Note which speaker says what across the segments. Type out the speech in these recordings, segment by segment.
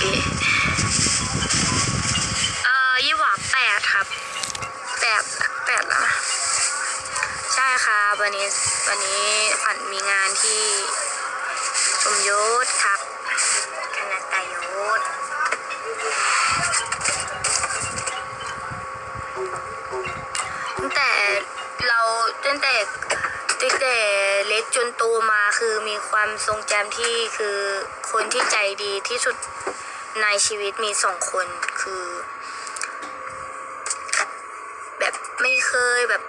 Speaker 1: ปีเอ่อยี่หว่าแปดครับแปดแปดละใช่ครับวันนี้วันนี้ฝันมีงานที่สมยศครับคณะตายศตั้งแต่เราตั้งแต่ ตั้งแต่เล็กจนโตมาคือมีความทรงจำที่คือคนที่ใจดีที่สุดในชีวิตมีสองคนคือ แบบไม่เคยแบบ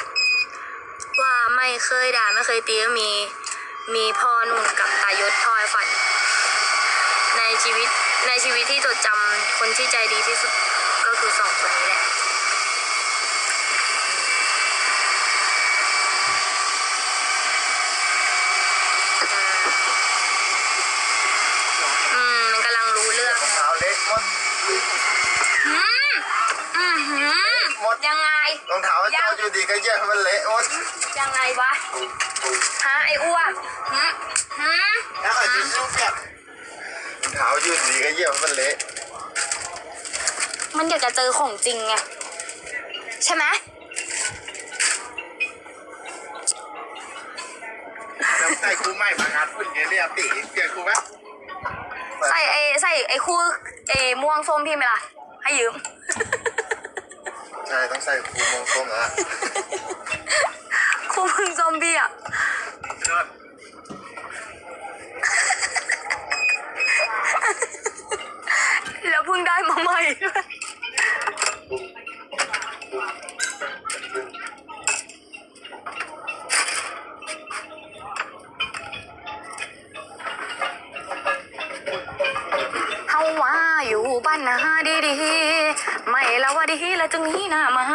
Speaker 1: ว่าไม่เคยด่าไม่เคยตีก็มีมีพ่อนุ่นกับตายศทอยฝัน ในชีวิตในชีวิตที่จดจำคนที่ใจดีที่สุดก็คือสองคนนี้แหละอืมมันกำลังรู้เรื่อง
Speaker 2: รองเท้าเล็กมด
Speaker 1: อืมอืมหืม
Speaker 2: หมด
Speaker 1: ยังไง
Speaker 2: รองเท้าเจ้าอยู่ดีก็แย่มันเละมด
Speaker 1: ยังไงวะฮะไอ้อ้วนหืมหืม
Speaker 2: แล้วอาจจะยุ่งแบบรองเท้าอยู่ดีก็แย่มันเละ
Speaker 1: มันอยากจะเจอของจริงไงใช่ไหม
Speaker 2: แล้วใส่คู่ใหม่มางานฝุ่นเยอะเนี่ยตีเปลี่ยนคู่ไหม
Speaker 1: ใส่ไอ้ใส่ไอ้คู่ไอ้ม่วงส้มพี่ไหมล่ะให้ยืม
Speaker 2: ใช่ต้องใส่คู่มงคลนะ
Speaker 1: คู่มึงส้มพี่อะแล้วเพิ่งได้มาใหม่ด้วยเฮาว่า อยู่บ้านนาดีๆไม่แล้วว่าดีแล้วจึงนี้นะมา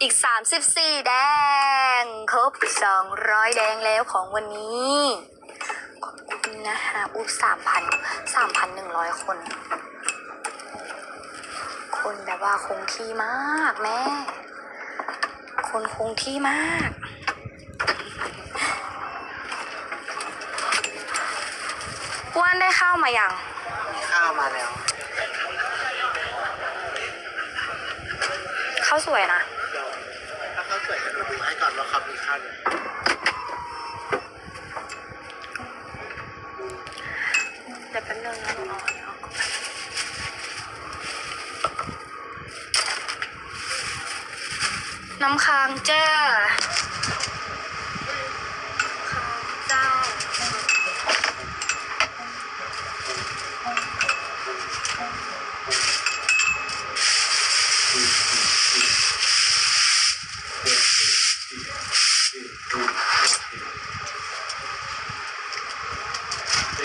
Speaker 1: อีก 34 แดง ครบ 200 แดงแล้วของวันนี้ขอบคุณนะคะอุ๊ย3,000 3,100คน คนแบบว่าคงที่มากแม่ คนคงที่มาก อ้วนได้เข้ามาอย่าง
Speaker 2: ข้าวมาแล้ว
Speaker 1: เข้าสวยนะ
Speaker 2: ถ้าเขาสวยจะดูให้ก่อนว่าเขามีข้าวเนี่ย
Speaker 1: เดี๋ยวแป๊บนึงนะหนูเอาอันนี้ออกก่อนน้ำค้างจ้า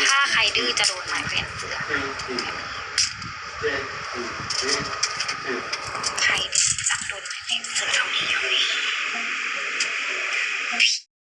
Speaker 1: ถ้าใครดื้อจะโดนหมายเป็นเสือ